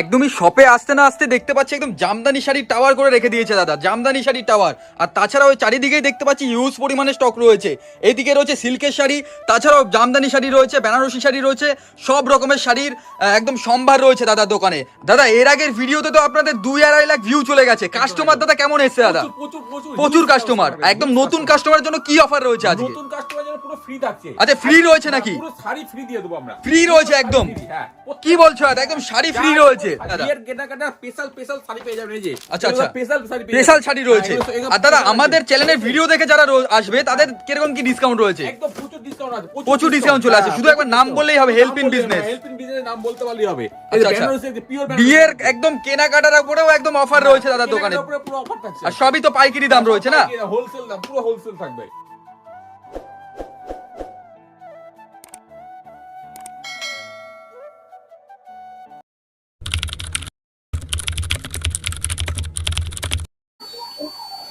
একদমই শপে আসতে না আসতে দেখতে পাচ্ছি একদম জামদানি শাড়ির টাওয়ার করে রেখে দিয়েছে দাদা জামদানি শাড়ির টাওয়ার আর তাছাড়া ওই চারিদিকেই দেখতে পাচ্ছি ইউজ পরিমাণে স্টক রয়েছে। এইদিকে রয়েছে সিল্কের শাড়ি তাছাড়াও জামদানি শাড়ি রয়েছে বেনারসি শাড়ি রয়েছে সব রকমের শাড়ির একদম সম্ভার রয়েছে দাদার দোকানে। দাদা এর আগের ভিডিওতে তো আপনাদের দুই আড়াই লাখ ভিউ চলে গেছে। কাস্টমার দাদা কেমন এসছে দাদা? প্রচুর কাস্টমার একদম নতুন কাস্টমারের জন্য কি অফার রয়েছে আজকে? নতুন কাস্টমার জন্য পুরো ফ্রি থাকছে। আচ্ছা, free রয়েছে নাকি? পুরো শাড়ি ফ্রি দিয়ে দেবো আমরা। ফ্রি রয়েছে একদম। হ্যাঁ। কি বলছো দাদা? একদম শাড়ি ফ্রি রয়েছে। দাদা বিয়ের কেনাকাটা স্পেশাল স্পেশাল শাড়ি পেয়ে যাবেন এই যে। আচ্ছা, আচ্ছা। স্পেশাল শাড়ি স্পেশাল শাড়ি রয়েছে। হ্যাঁ, আর দাদা আমাদের চ্যানেলের ভিডিও দেখে যারা আসবে তাদের কীরকম কি ডিসকাউন্ট রয়েছে? একদম প্রচুর ডিসকাউন্ট আছে প্রচুর চলে আসে। শুধু একবার নাম বললেই হবে। হেল্প ইন বিজনেস নাম বলতে পারলেই হবে। পিওর বিয়ের একদম কেনাকাটার উপরেও একদম অফার রয়েছে দাদা দোকানে। পুরো অফার থাকছে। আর সবই তো পাইকারি দাম রয়েছে না? হোলসেল দাম পুরো হোলসেল থাকবে।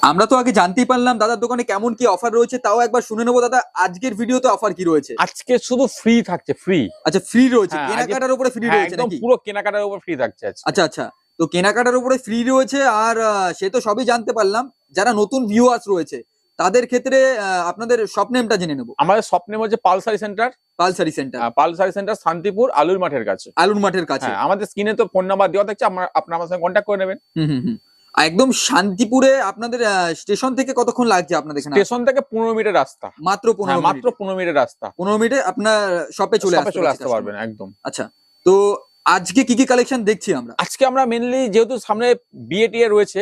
আমরা তো আগে জানতেই পারলাম দাদার দোকানে কেমন কি অফার রয়েছে তাও একবার শুনে নেব দাদা আজকের ভিডিওতে অফার কি রয়েছে? আজকে শুধু ফ্রি থাকছে ফ্রি আচ্ছা ফ্রি রয়েছে হ্যাঁ, কেনাকাটার উপরে ফ্রি রয়েছে একদম নাকি? পুরো কেনাকাটার উপর ফ্রি থাকছে আজকে। আচ্ছা আচ্ছা তো কেনাকাটার উপরে ফ্রি রয়েছে আর আহ, সে তো সবই জানতে পারলাম। যারা নতুন ভিউয়ার্স রয়েছে তাদের ক্ষেত্রে আহ, আপনাদের শপ নেমটা জেনে নেব। আমাদের স্বপ্নে হচ্ছে পালসারি সেন্টার পালসারি সেন্টার পালসারি সেন্টার শান্তিপুর আলুর মাঠের কাছে। আলুর মাঠের কাছে। হ্যাঁ আমাদের স্ক্রিনে তো ফোন নাম্বার দেওয়া থাকছে আমরা আপনার আমার সঙ্গে কন্ট্যাক্ট করে নেবেন। হুম হুম। একদম শান্তিপুরে আপনাদের স্টেশন থেকে কতক্ষণ লাগছে আপনাদের এখানে? স্টেশন থেকে পনেরো মিনিটের রাস্তা। মাত্র হ্যাঁ, পনেরো মাত্র পনেরো মিনিটের রাস্তা। পনেরো মিনিটে আপনার শপে চলে আসতে চলে আসতে পারবেন একদম। আচ্ছা তো আজকে কি কি কালেকশন দেখছি আমরা? আজকে আমরা মেনলি যেহেতু সামনে বিয়ে টিয়ে রয়েছে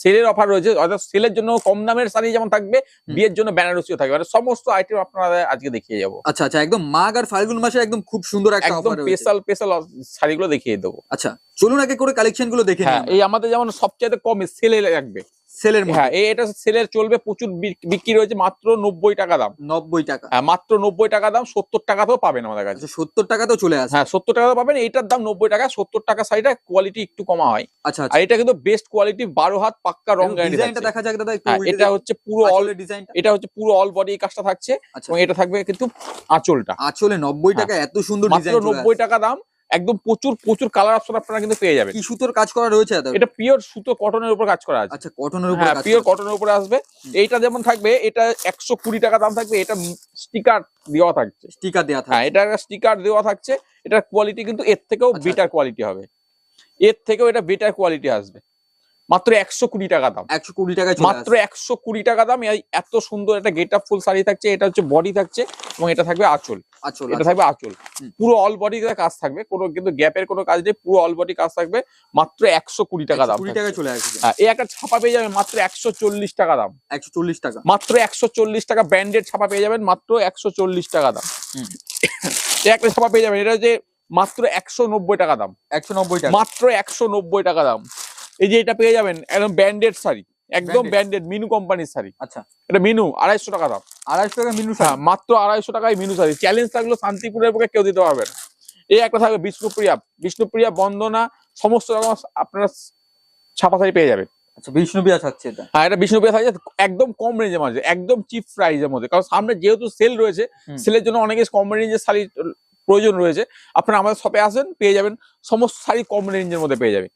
সেলের অফার রয়েছে অর্থাৎ সেলের জন্য কম দামের শাড়ি যেমন থাকবে বিয়ের জন্য বেনারসিও থাকবে। মানে সমস্ত আইটেম আপনারা আজকে দেখিয়ে যাব। আচ্ছা আচ্ছা একদম মাঘ আর ফাল্গুন মাসে একদম খুব সুন্দর একটা একদম স্পেশাল স্পেশাল শাড়িগুলো দেখিয়ে দেবো। আচ্ছা চলুন আগে করে কালেকশনগুলো দেখে হ্যাঁ এই আমাদের যেমন সবচেয়ে কম সেলে লাগবে। সেলের হ্যাঁ এটা সেলের চলবে প্রচুর বিক- বিক্রি রয়েছে মাত্র নব্বই টাকা দাম। নব্বই টাকা। হ্যাঁ মাত্র নব্বই টাকা দাম সত্তর টাকাতেও পাবেন আমাদের কাছে। আচ্ছা সত্তর টাকাতেও চলে আসে। হ্যাঁ সত্তর টাকা পাবেন এইটার দাম নব্বই টাকা সত্তর টাকা শাড়িটা কোয়ালিটি একটু কমা হয়। আচ্ছা আর আচ্ছা এটা কিন্তু বেস্ট কোয়ালিটি বারো হাত পাক্কা রং ডিজাইনটা দেখা যাক দাদা হ্যাঁ এটা হচ্ছে পুরো অল ডিজাইনটা। এটা হচ্ছে পুরো অল বডি কাজটা থাকছে আচ্ছা এবং এটা থাকবে কিন্তু আঁচলটা। আঁচলে নব্বই টাকা এত সুন্দর ডিজাইন নব্বই টাকা দাম একদম প্রচুর প্রচুর কালার অপশন আপনারা কিন্তু পেয়ে যাবেন। কি সুতোর কাজ করা রয়েছে এটা পিওর সুতো কটনের উপর কাজ করা আছে। আচ্ছা কটনের উপর হ্যাঁ পিওর। কটনের উপরে আসবে। এইটা যেমন থাকবে এটা একশো কুড়ি টাকা দাম থাকবে এটা স্টিকার দেওয়া থাকছে। স্টিকার দেওয়া হ্যাঁ থাকে এটা একটা স্টিকার দেওয়া থাকছে। এটার কোয়ালিটি কিন্তু এর থেকেও আচ্ছা, বেটার কোয়ালিটি হবে। এর থেকেও এটা বেটার কোয়ালিটি আসবে। মাত্র একশো কুড়ি টাকা দাম। একশো কুড়ি টাকা মাত্র একশো কুড়ি টাকা দাম এত সুন্দর একটা গেট আপ ফুল শাড়ি থাকছে এটা হচ্ছে বডি থাকছে এবং এটা থাকবে আঁচল। আঁচল এটা থাকবে আঁচল। পুরো অল বডি কাজ থাকবে কোনো কিন্তু গ্যাপের কোনো কাজ নেই পুরো অল বডি কাজ থাকবে মাত্র একশো কুড়ি টাকা দাম কুড়ি। টাকায় চলে আসবে হ্যাঁ, এই একটা ছাপা পেয়ে যাবেন মাত্র একশো চল্লিশ টাকা দাম। একশো চল্লিশ টাকা। মাত্র একশো চল্লিশ টাকা ব্র্যান্ডেড ছাপা পেয়ে যাবেন মাত্র একশো চল্লিশ টাকা দাম। এই একটা ছাপা পেয়ে যাবেন এটা হচ্ছে মাত্র একশো নব্বই টাকা দাম। একশো নব্বই টাকা। মাত্র একশো নব্বই টাকা দাম। এই যে এটা পেয়ে যাবেন একদম ব্র্যান্ডেড শাড়ি একদম। ব্র্যান্ডেড মিনু কোম্পানির শাড়ি। আচ্ছা। এটা মিনু আড়াইশো টাকা দাম। আড়াইশো টাকা মিনু হ্যাঁ মাত্র আড়াইশো টাকায় মিনু শাড়ি। চ্যালেঞ্জ থাকল শান্তিপুরের পক্ষে কেউ দিতে পারবে না। এই একটা থাকবে বিষ্ণুপ্রিয়া বিষ্ণুপ্রিয়া বন্দনা সমস্ত রকম আপনারা ছাপা শাড়ি পেয়ে যাবেন। আচ্ছা থাকছে এটা? হ্যাঁ এটা বিষ্ণুপ্রিয়া থাকছে একদম কম রেঞ্জের মধ্যে একদম চিপ মধ্যে। কারণ সামনে যেহেতু সেল রয়েছে সেলের জন্য অনেকে কম রেঞ্জের শাড়ি প্রয়োজন রয়েছে। আপনারা আমাদের শপে আসেন পেয়ে যাবেন সমস্ত শাড়ি কম রেঞ্জের মধ্যে পেয়ে যাবেন।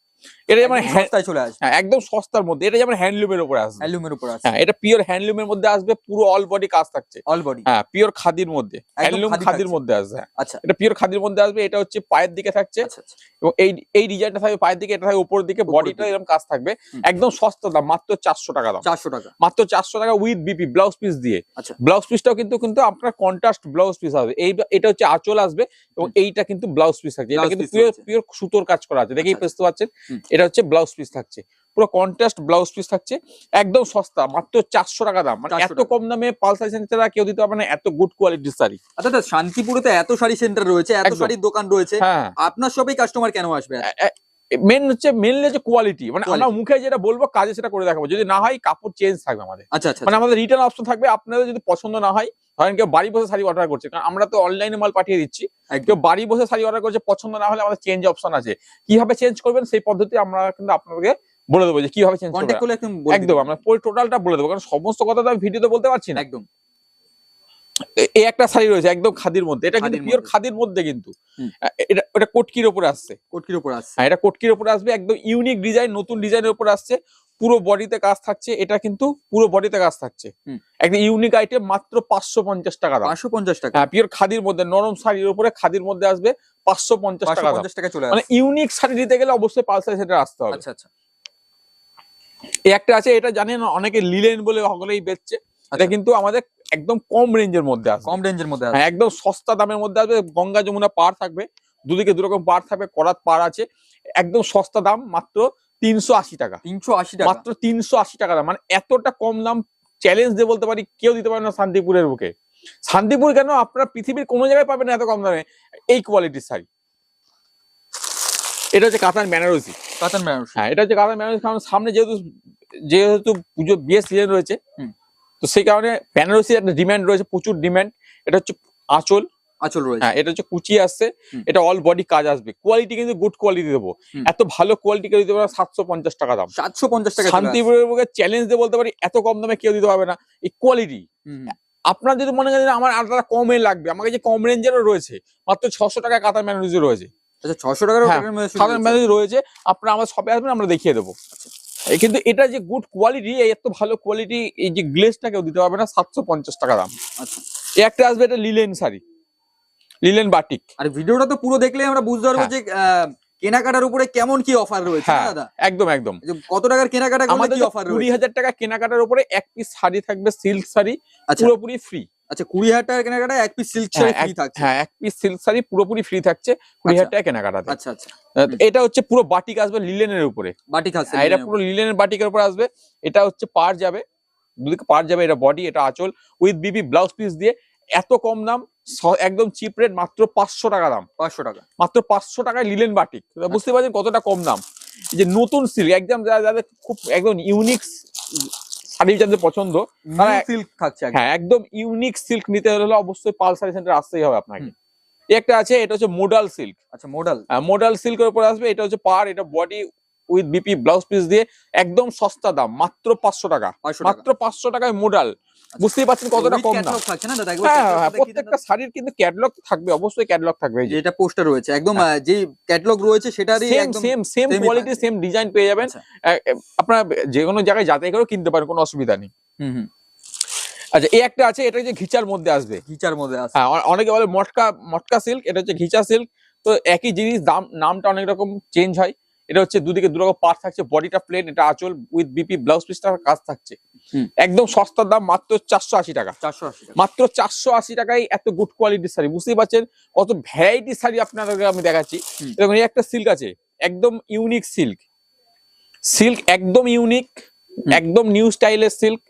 এটা যেমন হ্যাঁ সস্তায় চলে আসবে। হ্যাঁ, একদম সস্তার মধ্যে এটা যেমন হ্যান্ডলুমের উপরে আসবে। হ্যান্ডলুমের উপর আছে হ্যাঁ এটা পিওর হ্যান্ডলুমের মধ্যে আসবে পুরো অল বডি কাজ থাকছে। অল বডি হ্যাঁ পিওর খাদির মধ্যে হ্যান্ডলুম খাদির মধ্যে আসবে হ্যাঁ। আচ্ছা। এটা পিওর খাদির মধ্যে আসবে এটা হচ্ছে পায়ের দিকে থাকছে। আচ্ছা আচ্ছা। এবং এই এই ডিজাইনটা থাকবে পায়ের দিকে এটা থাকবে উপরের দিকে বডিটা এরকম কাজ থাকবে। একদম সস্তা দাম মাত্র চারশো টাকা দাম। চারশো টাকা। মাত্র চারশো টাকা উইথ বিপি ব্লাউজ পিস দিয়ে। আচ্ছা। ব্লাউজ পিসটাও কিন্তু কিন্তু আপনার কন্ট্রাস্ট ব্লাউজ পিস হবে। এই এটা হচ্ছে আঁচল আসবে এবং এইটা কিন্তু ব্লাউজ পিস থাকছে। এটা কিন্তু পিওর পিওর সুতোর কাজ করা আছে। দেখেই আচ্ছা, বুঝতে পারছেন। এটা হচ্ছে ব্লাউজ পিস থাকছে। পুরো কন্ট্রাস্ট ব্লাউজ পিস থাকছে। একদম সস্তা মাত্র চারশো টাকা দাম। মানে এত কম দামে পালসার সেন্টার কেউ দিতে পারবে না এত গুড কোয়ালিটির শাড়ি। আচ্ছা দাদা শান্তিপুরে তো এত শাড়ি সেন্টার রয়েছে এত। শাড়ির দোকান রয়েছে হ্যাঁ। আপনার সবই কাস্টমার কেন আসবে? মেন হচ্ছে মেনলি হচ্ছে কোয়ালিটি মানে আমরা মুখে যেটা বলব কাজে সেটা করে দেখাবো। যদি না হয় কাপড় চেঞ্জ থাকবে আমাদের। আচ্ছা আচ্ছা মানে আমাদের রিটার্ন অপশন থাকবে। আপনাদের যদি পছন্দ না হয় ধরেন কেউ বাড়ি বসে শাড়ি অর্ডার করছে। কারণ আমরা তো অনলাইনে মাল পাঠিয়ে দিচ্ছি। কেউ বাড়ি বসে শাড়ি অর্ডার করছে পছন্দ না হলে আমাদের চেঞ্জ অপশন আছে। কীভাবে চেঞ্জ করবেন সেই পদ্ধতি আমরা কিন্তু আপনাদেরকে বলে দেবো যে কীভাবে চেঞ্জ করবেন। একদম। আমরা পুরো টোটালটা বলে দেবো কারণ সমস্ত কথা তো আমি ভিডিওতে বলতে পারছি না। একদম। এই একটা শাড়ি রয়েছে একদম খাদির মধ্যে। এটা কিন্তু খাদির পিওর মধ্যে। খাদির মধ্যে কিন্তু। এটা এটা কোটকির উপরে আসছে। কোটকির উপর আসছে। হ্যাঁ এটা কোটকির উপরে আসবে একদম ইউনিক ডিজাইন নতুন ডিজাইনের উপরে আসছে। পুরো বডিতে কাজ থাকছে এটা কিন্তু পুরো বডিতে কাজ থাকছে। একটা ইউনিক আইটেম মাত্র পাঁচশো পঞ্চাশ টাকা দাম। পাঁচশো পঞ্চাশ টাকা। হ্যাঁ পিওর খাদির মধ্যে নরম শাড়ির উপরে খাদির মধ্যে আসবে পাঁচশো পঞ্চাশ টাকা পঞ্চাশ টাকা চলে মানে ইউনিক শাড়ি নিতে গেলে অবশ্যই পালসার সেটা আসতে হবে। আচ্ছা আচ্ছা। এই একটা আছে এটা জানেন অনেকে লিলেন বলে সকলেই বেচছে। এটা আচ্ছা। কিন্তু আমাদের একদম কম রেঞ্জের মধ্যে আসবে। কম রেঞ্জের মধ্যে আছে হ্যাঁ একদম সস্তা দামের মধ্যে আসবে গঙ্গা যমুনা পার থাকবে দুদিকে দুরকম পার থাকবে করাত পার আছে একদম সস্তা দাম মাত্র তিনশো আশি টাকা। তিনশো আশি টাকা। মাত্র তিনশো আশি টাকা মানে এতটা কম দাম চ্যালেঞ্জ দিয়ে বলতে পারি কেউ দিতে পারে না শান্তিপুরের বুকে। শান্তিপুর কেন? আপনার পৃথিবীর কোনো জায়গায় পাবেন না এত কম দামে। এই কোয়ালিটির শাড়ি। এটা হচ্ছে কাতান বেনারসি। কাতান বেনারসি। হ্যাঁ এটা হচ্ছে কাতান বেনারসি। কারণ সামনে যেহেতু যেহেতু পুজো বিয়ের সিজন রয়েছে। তো সেই কারণে বেনারসির একটা ডিম্যান্ড রয়েছে প্রচুর ডিম্যান্ড এটা হচ্ছে আঁচল। আচল রয়েছে। হ্যাঁ এটা হচ্ছে কুচি আসছে। এটা অল বডি কাজ আসবে। কোয়ালিটি কিন্তু গুড কোয়ালিটি দেবো। এত ভালো কোয়ালিটি কেউ দিতে পারে সাতশো পঞ্চাশ টাকা দাম। সাতশো পঞ্চাশ টাকা শান্তিপুরের চ্যালেঞ্জ দিয়ে বলতে পারি এত কম দামে কেউ দিতে পারবে না। এই কোয়ালিটি আপনার যদি মনে করেন আমার আলাদা কমে লাগবে আমার কাছে কম রেঞ্জেরও রয়েছে মাত্র ছশো টাকা কাতার ম্যানুজি রয়েছে। আচ্ছা ছশো টাকার হ্যাঁ, কাতার হয়েছে। রয়েছে। আপনারা আমার আসবেন আমরা দেখিয়ে দেবো। কিন্তু এটা যে গুড কোয়ালিটি এই এত ভালো কোয়ালিটি এই যে গ্লেসটা কেউ দিতে পারবে না সাতশো পঞ্চাশ টাকা দাম। আচ্ছা। একটা আসবে এটা লিলেন শাড়ি। Linen batik. আর ভিডিওটা তো পুরো দেখলে আমরা বুঝতে পারব হ্যাঁ। যে কেনাকাটার উপরে কেমন কি অফার রয়েছে হ্যাঁ দাদা? একদম একদম। কত টাকার কেনাকাটা আমাদের অফার কুড়ি হাজার টাকা কেনাকাটার উপরে এক পিস শাড়ি থাকবে সিল্ক শাড়ি আচ্ছা। পুরোপুরি ফ্রি আচ্ছা কুড়ি হাজার টাকার কেনাকাটা এক পিস সিল্ক শাড়ি ফ্রি থাকছে। হ্যাঁ এক পিস সিল্ক শাড়ি পুরোপুরি ফ্রি থাকছে কুড়ি হাজার টাকা কেনাকাটাতে। আচ্ছা আচ্ছা। এটা হচ্ছে পুরো বাটিক আসবে লিলেনের উপরে। বাটি খাচ্ছে হ্যাঁ, এটা পুরো লিলেনের বাটিকের উপরে আসবে। এটা হচ্ছে পার যাবে। দুদিকে পার যাবে এটা বডি এটা আঁচল। উইথ বিবি ব্লাউজ পিস দিয়ে এত কম দাম একদম চিপ রেট মাত্র পাঁচশো টাকা দাম। পাঁচশো টাকা। মাত্র পাঁচশো টাকায় লিলেন বাটিক তো বুঝতে পারছেন কতটা কম দাম? এই যে নতুন সিল্ক একদম যারা- যাদের খুব একদম ইউনিক শাড়ি যাদের পছন্দ তারা- সিল্ক থাকছে একদম। হ্যাঁ একদম ইউনিক সিল্ক নিতে হলে অবশ্যই পাল শাড়ি সেন্টার আসতেই হবে আপনাকে। একটা আছে এটা হচ্ছে মোডাল সিল্ক আচ্ছা মডেল মোডাল সিল্কের উপর আসবে এটা হচ্ছে পার এটা body with BP blouse piece দিয়ে একদম সস্তা দাম মাত্র পাঁচশো টাকা। মাত্র পাঁচশো টাকায় মোডাল বুঝতেই পারছেন কতটা কম না। হ্যাঁ হ্যাঁ প্রত্যেকটা শাড়ির কিন্তু ক্যাটলগ থাকবে অবশ্যই ক্যাটলগ থাকবে এই যে। এটা পোস্টার রয়েছে একদম যে ক্যাটালগ রয়েছে সেটারই সেম একদম same same quality same design পেয়ে যাবেন। আচ্ছা। আপনারা যে কোনো জায়গায় যাতায়াত করেও কিনতে পারেন কোনো অসুবিধা নেই। হুম হুম। আচ্ছা এই একটা আছে এটা যে ঘিচার মধ্যে আসবে। ঘিচার মধ্যে আছে হ্যাঁ অনেকে বলে মটকা মটকা সিল্ক এটা হচ্ছে ঘিচা সিল্ক তো একই জিনিস দাম নামটা অনেক রকম চেঞ্জ হয়। এটা হচ্ছে দুদিকে দুরকম পার্ট থাকছে বডিটা প্লেন এটা আঁচল উইথ বিপি ব্লাউজ পিসটা কাজ থাকছে। একদম সস্তার দাম মাত্র চারশো আশি টাকা। চারশো আশি মাত্র চারশো আশি টাকায় এত গুড কোয়ালিটির শাড়ি বুঝতেই পারছেন কত ভ্যারাইটি শাড়ি আপনাদেরকে আমি দেখাচ্ছি। এরকম দেখুন এই একটা সিল্ক আছে একদম ইউনিক সিল্ক সিল্ক একদম ইউনিক একদম নিউ স্টাইলের সিল্ক।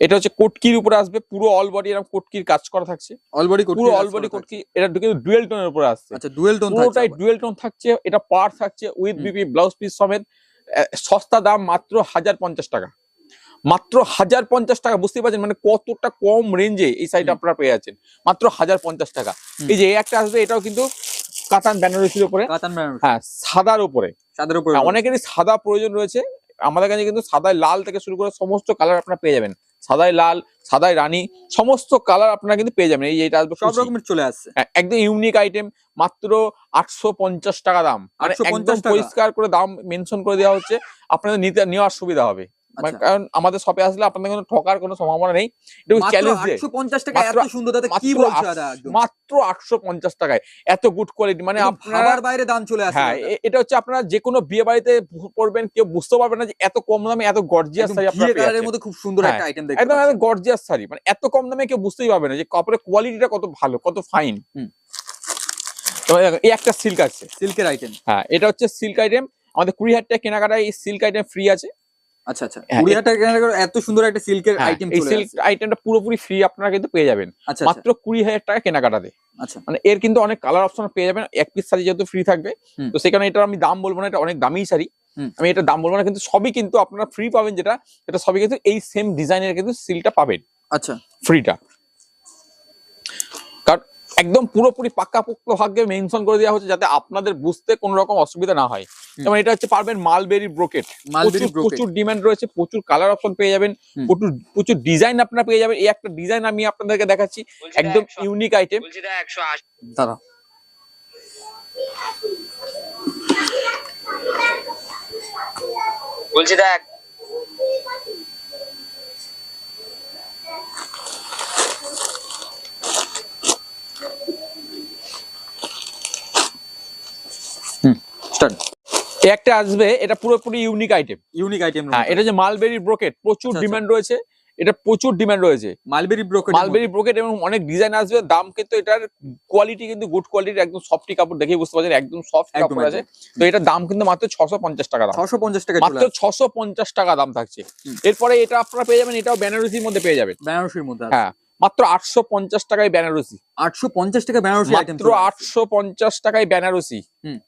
এটা হচ্ছে কোটকির উপরে আসবে পুরো অল বডি এরকম কোটকির কাজ করা থাকছে। অলবডি পুরো অল বডি কোটকি এটা কিন্তু ডুয়েল টোনের উপরে আসছে। আচ্ছা ডুয়েল টোন পুরোটাই ডুয়েল টোন থাকছে এটা পার থাকছে উইথ বিপি ব্লাউজ পিস সমেত সস্তা দাম মাত্র হাজার পঞ্চাশ টাকা। মাত্র হাজার পঞ্চাশ টাকা বুঝতে পারছেন? মানে কতটা কম রেঞ্জে এই সাইড আপনারা পেয়ে যাচ্ছেন। মাত্র হাজার পঞ্চাশ টাকা। এই যে একটা আসবে এটাও কিন্তু কাতান বেনারসির উপরে। কাতান হ্যাঁ সাদার উপরে। সাদার উপরে। হ্যাঁ, অনেকেরই সাদা প্রয়োজন রয়েছে আমাদের কাছে কিন্তু সাদায় লাল থেকে শুরু করে সমস্ত কালার আপনারা পেয়ে যাবেন। সাদায় লাল সাদায় রানী সমস্ত কালার আপনারা কিন্তু পেয়ে যাবেন। এই যে এটা আসবে সব রকমের চলে আসছে। হ্যাঁ, একদম ইউনিক আইটেম মাত্র আটশো পঞ্চাশ টাকা দাম। আর 850 একদম পরিষ্কার করে দাম মেনশন করে দেওয়া হচ্ছে। আপনাদের নিতে নেওয়ার সুবিধা হবে। মানে। কারণ আমাদের শপে আসলে আপনাদের কোনো ঠকার কোনো সম্ভাবনা নেই। মাত্র চ্যালেঞ্জ দিয়ে 850 টাকা এত সুন্দর দাদা কি মাত্র বলছো দাদা মাত্র আটশো পঞ্চাশ টাকায়। এত গুড কোয়ালিটি মানে আপনারা বাইরে দাম চলে আসছে হ্যাঁ এটা হচ্ছে আপনারা যে কোনো বিয়ে বাড়িতে পড়বেন কেউ বুঝতে পারবে না যে এত কম দামে এত গর্জিয়াস শাড়ি আপনারা পেয়ে কালারের মধ্যে খুব সুন্দর হ্যাঁ, একটা আইটেম দেখতে পাচ্ছি। একদম গর্জিয়াস শাড়ি। মানে এত কম দামে কেউ বুঝতেই পারবে না যে কাপড়ের কোয়ালিটিটা কত ভালো কত ফাইন এই একটা সিল্ক আছে। সিল্কের আইটেম হ্যাঁ এটা হচ্ছে সিল্ক আইটেম আমাদের কুড়ি হাজার টাকা কেনাকাটায় এই সিল্ক আইটেম ফ্রি আছে। আচ্ছা আচ্ছা। হ্যাঁ, কুড়ি টাকা এত সুন্দর একটা সিল্কের হ্যাঁ, আইটেম এই সিল্ক আসছে? আইটেমটা পুরোপুরি ফ্রি আপনারা কিন্তু পেয়ে যাবেন। আচ্ছা মাত্র কুড়ি হাজার টাকা কেনাকাটাতে আচ্ছা। মানে এর কিন্তু অনেক কালার অপশন পেয়ে যাবেন। এক পিস শাড়ি যেহেতু ফ্রি থাকবে তো সেখানে এটা আমি দাম বলব না এটা অনেক দামি শাড়ি। আমি এটা দাম বলব না কিন্তু সবই কিন্তু আপনারা ফ্রি পাবেন যেটা এটা সবই কিন্তু এই সেম ডিজাইনের কিন্তু সিলটা পাবেন। আচ্ছা। ফ্রিটা একদম পুরোপুরি পাক্কাপোক্ত ভাগে মেনশন করে দেওয়া হচ্ছে যাতে আপনাদের বুঝতে কোনো রকম অসুবিধা না হয়। যেমন এটা হচ্ছে পারবেন মালবেরি ব্রোকেট মালবেরি প্রচুর ডিমান্ড রয়েছে প্রচুর কালার অপশন পেয়ে যাবেন প্রচুর প্রচুর ডিজাইন আপনারা পেয়ে যাবেন। এই একটা ডিজাইন আমি আপনাদেরকে দেখাচ্ছি একদম ইউনিক আইটেম দাঁড়া বলছি দা এক- স্টার্ট এই একটা আসবে এটা পুরোপুরি ইউনিক আইটেম ইউনিক আইটেম হ্যাঁ এটা যে মালবেরি ব্রোকেট প্রচুর আচ্ছা, আচ্ছা। ডিমান্ড রয়েছে। এটা প্রচুর ডিমান্ড রয়েছে। মালবেরি ব্রোকেট মালবেরি ব্রোকেট এবং অনেক ডিজাইন আসবে। দাম কিন্তু এটার কোয়ালিটি কিন্তু গুড কোয়ালিটির একদম সফটি কাপড় দেখেই বুঝতে পারছেন একদম সফট কাপড় আছে। তো এটার দাম কিন্তু মাত্র ছশো পঞ্চাশ টাকা দাম। ছশো পঞ্চাশ টাকা মাত্র ছশো পঞ্চাশ টাকা দাম থাকছে। এরপরে এটা আপনারা পেয়ে যাবেন এটাও বেনারসির মধ্যে পেয়ে যাবেন। বেনারসির মধ্যে হ্যাঁ মাত্র আটশো পঞ্চাশ টাকায় বেনারসি। আটশো পঞ্চাশ টাকা বেনারসি মাত্র আটশো পঞ্চাশ টাকায় বেনারসি। হুম।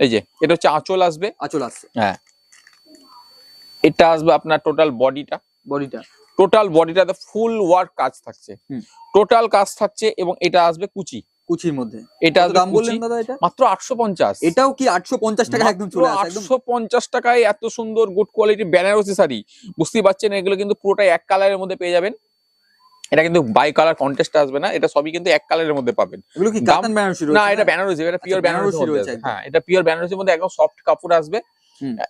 এই যে এটা হচ্ছে আঁচল আসবে। আচল আসছে। হ্যাঁ। এটা আসবে আপনার টোটাল বডিটা বডিটা টোটাল বডিটাতে ফুল ওয়ার্ক কাজ থাকছে। হুম। টোটাল কাজ থাকছে এবং এটা আসবে কুচি। কুচির মধ্যে। এটা আসবে দাম বললেন দাদা এটা? মাত্র আটশো পঞ্চাশ। এটাও কি আটশো পঞ্চাশ টাকা একদম চলে আসে একদম? আটশো পঞ্চাশ টাকায় এত সুন্দর গুড কোয়ালিটি বেনারসি শাড়ি। বুঝতেই পারছেন এগুলো কিন্তু পুরোটাই এক কালারের মধ্যে পেয়ে যাবেন। এটা কিন্তু বাই কালার কন্টেস্ট আসবে না এটা সবই কিন্তু এক কালারের মধ্যে পাবেন। এগুলো কি কাতান বেনারসি রয়েছে না এটা বেনারসি এটা পিওর আচ্ছা, বেনারসি বেনারসি রয়েছে হ্যাঁ এটা পিওর বেনারসির মধ্যে একদম সফট কাপড় আসবে।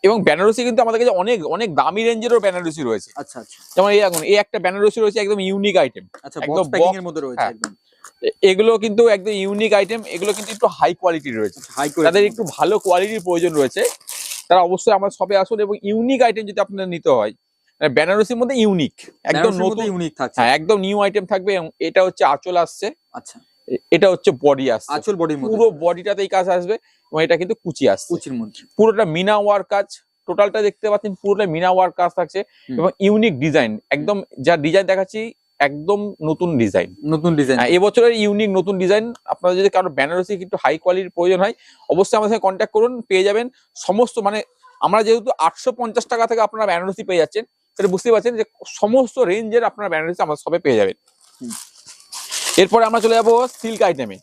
এবং বেনারসি কিন্তু আমাদের কাছে অনেক অনেক দামি রেঞ্জেরও বেনারসি রয়েছে। আচ্ছা আচ্ছা। যেমন এই এখন এই একটা বেনারসি রয়েছে একদম ইউনিক আইটেম আচ্ছা একদম প্যাকিং এর মধ্যে রয়েছে হ্যাঁ। একদম। এগুলো কিন্তু একদম ইউনিক আইটেম এগুলো কিন্তু একটু হাই কোয়ালিটির রয়েছে। হাই করে তাদের একটু ভালো কোয়ালিটির প্রয়োজন রয়েছে। তারা অবশ্যই আমার সবে আসুন এবং ইউনিক আইটেম যদি আপনাদের নিতে হয় বেনারসির মধ্যে ইউনিক একদম নতুন ইউনিক থাকছে। হ্যাঁ একদম নিউ আইটেম থাকবে এবং এটা হচ্ছে আঁচল আসছে। আচ্ছা। এটা হচ্ছে বডি আসছে। আচল মধ্যে। পুরো বডিটাতেই কাজ আসবে এবং এটা কিন্তু কুচি আসছে। কুচির মধ্যে। পুরোটা মিনা ওয়ার কাজ টোটালটা দেখতে পাচ্ছেন পুরোটা মিনা ওয়ার কাজ থাকছে এবং ইউনিক ডিজাইন একদম যা ডিজাইন দেখাচ্ছি একদম নতুন ডিজাইন নতুন ডিজাইন হ্যাঁ এবছরের ইউনিক নতুন ডিজাইন আপনারা যদি কারও বেনারসি একটু হাই কোয়ালিটির প্রয়োজন হয় অবশ্যই আমাদের সাথে কন্ট্যাক্ট করুন পেয়ে যাবেন। সমস্ত মানে আমরা যেহেতু আটশো পঞ্চাশ টাকা থেকে আপনারা বেনারসি পেয়ে যাচ্ছেন সেটা বুঝতে পারছেন যে সমস্ত রেঞ্জের আপনারা বেনারসি আমাদের সবে পেয়ে যাবেন। এরপরে আমরা চলে যাব সিল্ক আইটেমে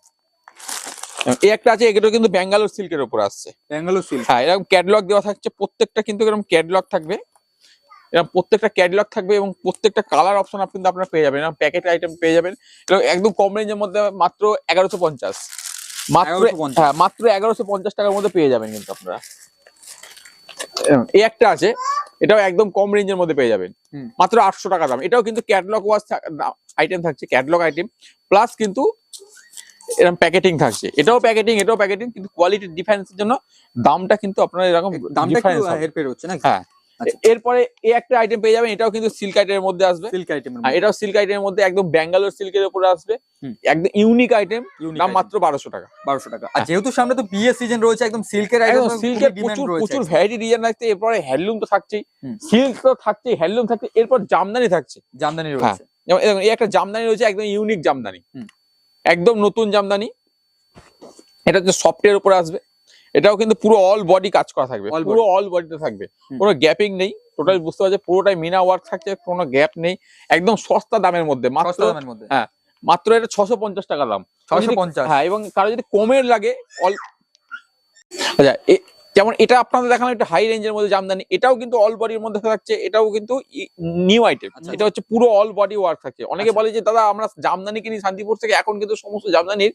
এই একটা আছে এগুলো কিন্তু ব্যাঙ্গালোর সিল্কের উপর আসছে। ব্যাঙ্গালোর সিল্ক হ্যাঁ এরকম ক্যাটলগ দেওয়া থাকছে প্রত্যেকটা কিন্তু এরকম ক্যাটলগ থাকবে। এরকম প্রত্যেকটা ক্যাটলগ থাকবে এবং প্রত্যেকটা কালার অপশন আপনি কিন্তু আপনারা পেয়ে যাবেন। প্যাকেট আইটেম পেয়ে যাবেন। এগুলো একদম কম রেঞ্জের মধ্যে মাত্র এগারোশো পঞ্চাশ। মাত্র হ্যাঁ মাত্র এগারোশো পঞ্চাশ টাকার মধ্যে পেয়ে যাবেন কিন্তু আপনারা। এই একটা আছে এটাও একদম কম রেঞ্জের মধ্যে পেয়ে যাবেন মাত্র আটশো টাকা দাম এটাও কিন্তু ক্যাটলগ ওয়াজ আইটেম থাকছে ক্যাটলগ আইটেম প্লাস কিন্তু এরকম প্যাকেটিং থাকছে এটাও প্যাকেটিং এটাও প্যাকেটিং কিন্তু কোয়ালিটি ডিফারেন্সের জন্য দামটা কিন্তু আপনার এরকম দামটা। হেরফের হচ্ছে না হ্যাঁ। এরপরে এই একটা আইটেম পেয়ে যাবেন এটাও কিন্তু সিল্ক আইটেমের মধ্যে আসবে। সিল্ক হ্যাঁ এটাও সিল্ক আইটেমের মধ্যে একদম ব্যাঙ্গালোর সিল্কের উপরে আসবে। একদম ইউনিক আইটেম দাম মাত্র বারোশো টাকা। বারোশো টাকা। আর যেহেতু সামনে তো বিয়ে সিজন রয়েছে একদম সিল্কের আইটেম সিল্কের প্রচুর প্রচুর ভ্যারাইটি ডিজাইন থাকছে এরপরে হ্যান্ডলুম তো থাকছেই। সিল্ক তো থাকছে হ্যান্ডলুম থাকছে এরপর জামদানি থাকছে। জামদানি হ্যাঁ। রয়েছে যেমন এরকম এই একটা জামদানি রয়েছে একদম ইউনিক জামদানি। একদম নতুন জামদানি। এটা হচ্ছে সফটের উপরে আসবে। এটাও কিন্তু পুরো অল বডি কাজ করা থাকবে পুরো অল বডিতে থাকবে। কোনো গ্যাপিং নেই টোটাল বুঝতে পারছে পুরোটাই মিনা ওয়ার্ক থাকছে কোনো গ্যাপ নেই একদম সস্তা দামের মধ্যে মাত্র দামের মধ্যে। হ্যাঁ, মাত্র এটা ছশো পঞ্চাশ টাকা দাম। ছশো পঞ্চাশ। হ্যাঁ এবং কারও যদি কমের লাগে অল আচ্ছা যেমন এটা আপনাদের দেখানো একটা হাই রেঞ্জের মধ্যে জামদানি এটাও কিন্তু অল বডির মধ্যে থাকছে এটাও কিন্তু নিউ আইটেম আচ্ছা, এটা হচ্ছে পুরো অল বডি ওয়ার্ক থাকছে। অনেকে আচ্ছা। বলে যে দাদা আমরা জামদানি কিনি শান্তিপুর থেকে এখন কিন্তু সমস্ত জামদানির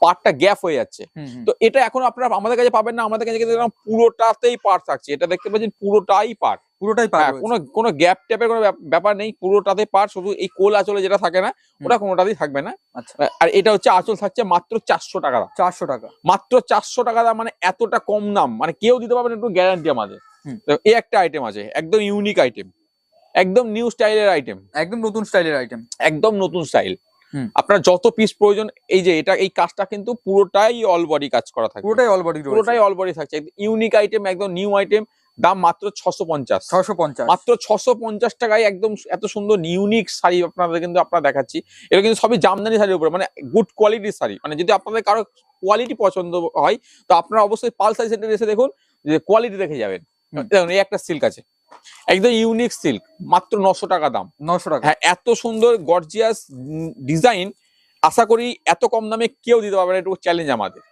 পার্টটা গ্যাপ হয়ে যাচ্ছে। তো এটা এখন আপনারা আমাদের কাছে পাবেন না আমাদের কাছে পুরোটাতেই পার্ট থাকছে। এটা দেখতে পাচ্ছেন পুরোটাই পার্ট পুরোটাই হ্যাঁ কোনো কোনো গ্যাপ ট্যাপের কোনো ব্যাপ- ব্যাপার নেই পুরোটাতে পার্ট শুধু এই কোল আঁচলে যেটা থাকে না ওটা কোনোটাতেই থাকবে না। আচ্ছা। আর এটা হচ্ছে আঁচল থাকছে মাত্র চারশো টাকা চারশো টাকা। মাত্র চারশো টাকা মানে এতটা কম দাম। মানে কেউ দিতে পারবে না একটু গ্যারান্টি আমাদের। এই একটা আইটেম আছে একদম ইউনিক আইটেম একদম নিউ স্টাইলের আইটেম একদম নতুন স্টাইলের আইটেম একদম নতুন স্টাইল। আপনার যত পিস প্রয়োজন এই যে এটা এই কাজটা কিন্তু পুরোটাই অল বডি কাজ করা থাকে পুরোটাই অল বডি পুরোটাই অল বডি থাকছে। ইউনিক আইটেম একদম নিউ আইটেম দাম মাত্র ছশো পঞ্চাশ। ছশো পঞ্চাশ। মাত্র ছশো পঞ্চাশ টাকায় একদম এত সুন্দর ইউনিক শাড়ি আপনাদের কিন্তু আপনারা দেখাচ্ছি। এটা কিন্তু সবই জামদানি শাড়ির উপরে মানে গুড কোয়ালিটির শাড়ি। মানে যদি আপনাদের কারও কোয়ালিটি পছন্দ হয় তো আপনারা অবশ্যই পাল শাড়ি সেন্টারে এসে দেখুন যে কোয়ালিটি দেখে যাবেন। দেখুন এই একটা সিল্ক আছে। একদম ইউনিক সিল্ক মাত্র নশো টাকা দাম। নশো টাকা। হ্যাঁ এত সুন্দর গর্জিয়াস ডিজাইন আশা করি এত কম দামে কেউ দিতে পারবে না একটু চ্যালেঞ্জ আমাদের।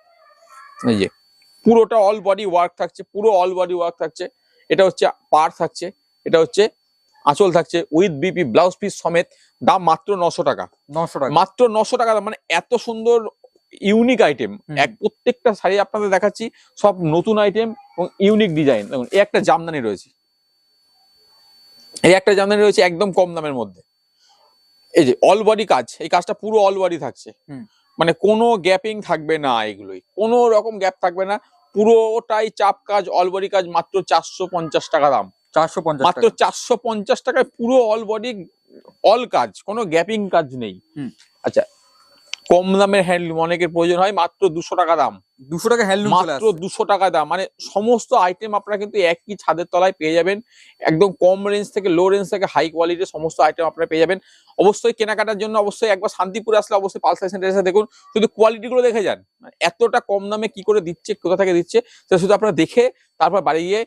এই যে পুরোটা অল বডি ওয়ার্ক থাকছে পুরো অল বডি ওয়ার্ক থাকছে। এটা হচ্ছে পার থাকছে এটা হচ্ছে আঁচল থাকছে উইথ বিপি ব্লাউজ পিস সমেত দাম মাত্র নশো টাকা। নশো টাকা। মাত্র নশো টাকা দাম, মানে এত সুন্দর ইউনিক আইটেম। এক প্রত্যেকটা শাড়ি আপনাদের দেখাচ্ছি সব নতুন আইটেম এবং ইউনিক ডিজাইন দেখুন এই একটা জামদানি রয়েছে। এই একটা জামদানি রয়েছে একদম কম দামের মধ্যে। এই যে অল বডি কাজ এই কাজটা পুরো অল বডি থাকছে। মানে কোনো গ্যাপিং থাকবে না এগুলোই। কোনো রকম গ্যাপ থাকবে না। পুরোটাই চাপ কাজ অল বডি কাজ মাত্র চারশো পঞ্চাশ টাকা দাম। চারশো পঞ্চাশ মাত্র চারশো পঞ্চাশ টাকায় পুরো অল বডি অল কাজ কোনো গ্যাপিং কাজ নেই। আচ্ছা কম দামের হ্যান্ডলুম অনেকের প্রয়োজন হয় মাত্র দুশো টাকা দাম। দুশো টাকা হ্যান্ডলুম মাত্র দুশো টাকা দাম। মানে সমস্ত আইটেম আপনারা কিন্তু একই ছাদের তলায় পেয়ে যাবেন। একদম কম রেঞ্জ থেকে লো রেঞ্জ থেকে হাই কোয়ালিটির সমস্ত আইটেম আপনারা পেয়ে যাবেন। অবশ্যই কেনাকাটার জন্য অবশ্যই একবার শান্তিপুরে আসলে অবশ্যই পালসার সেন্টার এসে দেখুন। শুধু কোয়ালিটি গুলো দেখে যান। মানে এতটা কম দামে কি করে দিচ্ছে কোথা থেকে দিচ্ছে সেটা শুধু আপনারা দেখে তারপর বাড়ি গিয়ে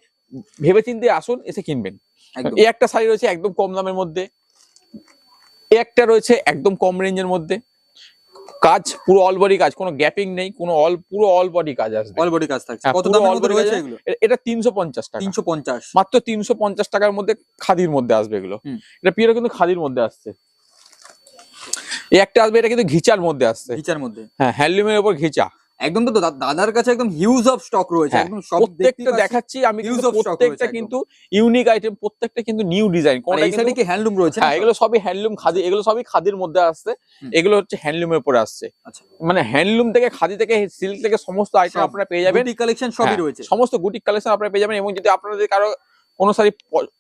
ভেবে চিন্তে আসুন এসে কিনবেন। একদম। এই একটা শাড়ি রয়েছে একদম কম দামের মধ্যে। একটা রয়েছে একদম কম রেঞ্জের মধ্যে। কাজ পুরো অল বডি কাজ কোনো গ্যাপিং নেই কোনো অল পুরো অল বডি কাজ আসবে। অল বডি কাজ থাকছে। হ্যাঁ, কত দামের মধ্যে রয়েছে এগুলো? এটা তিনশো পঞ্চাশ টাকা। তিনশো পঞ্চাশ। মাত্র তিনশো পঞ্চাশ টাকার মধ্যে খাদির মধ্যে আসবে এগুলো। এটা পিওর কিন্তু খাদির মধ্যে আসছে। এই একটা আসবে এটা কিন্তু ঘিচার মধ্যে আসছে। ঘিচার মধ্যে। হ্যাঁ হ্যান্ডলুমের উপর ঘিচা। একদম তো দাদার কাছে একদম হিউজ অফ স্টক রয়েছে হ্যাঁ, একদম সব প্রত্যেকটা দেখাচ্ছি আমি of stock প্রত্যেকটা কিন্তু ইউনিক আইটেম প্রত্যেকটা কিন্তু নিউ ডিজাইন আর এই সাইডে কি হ্যান্ডলুম রয়েছে হ্যাঁ এগুলো সবই হ্যান্ডলুম খাদি এগুলো সবই খাদির মধ্যে আসছে। এগুলো হচ্ছে হ্যান্ডলুমের উপরে আসছে। আচ্ছা। মানে হ্যান্ডলুম থেকে খাদি থেকে সিল্ক থেকে সমস্ত আইটেম। আপনারা পেয়ে যাবেন। কালেকশন সবই হ্যাঁ, রয়েছে। সমস্ত গুটিক কালেকশন আপনারা পেয়ে যাবেন এবং যদি আপনাদের কারও কোনো শাড়ি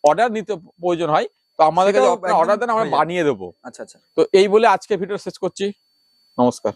অর্ডার নিতে প্রয়োজন হয় তো আমাদের কাছে অর্ডার দেন আমরা বানিয়ে দেবো। আচ্ছা আচ্ছা। তো এই বলে আজকে ভিডিও শেষ করছি। নমস্কার।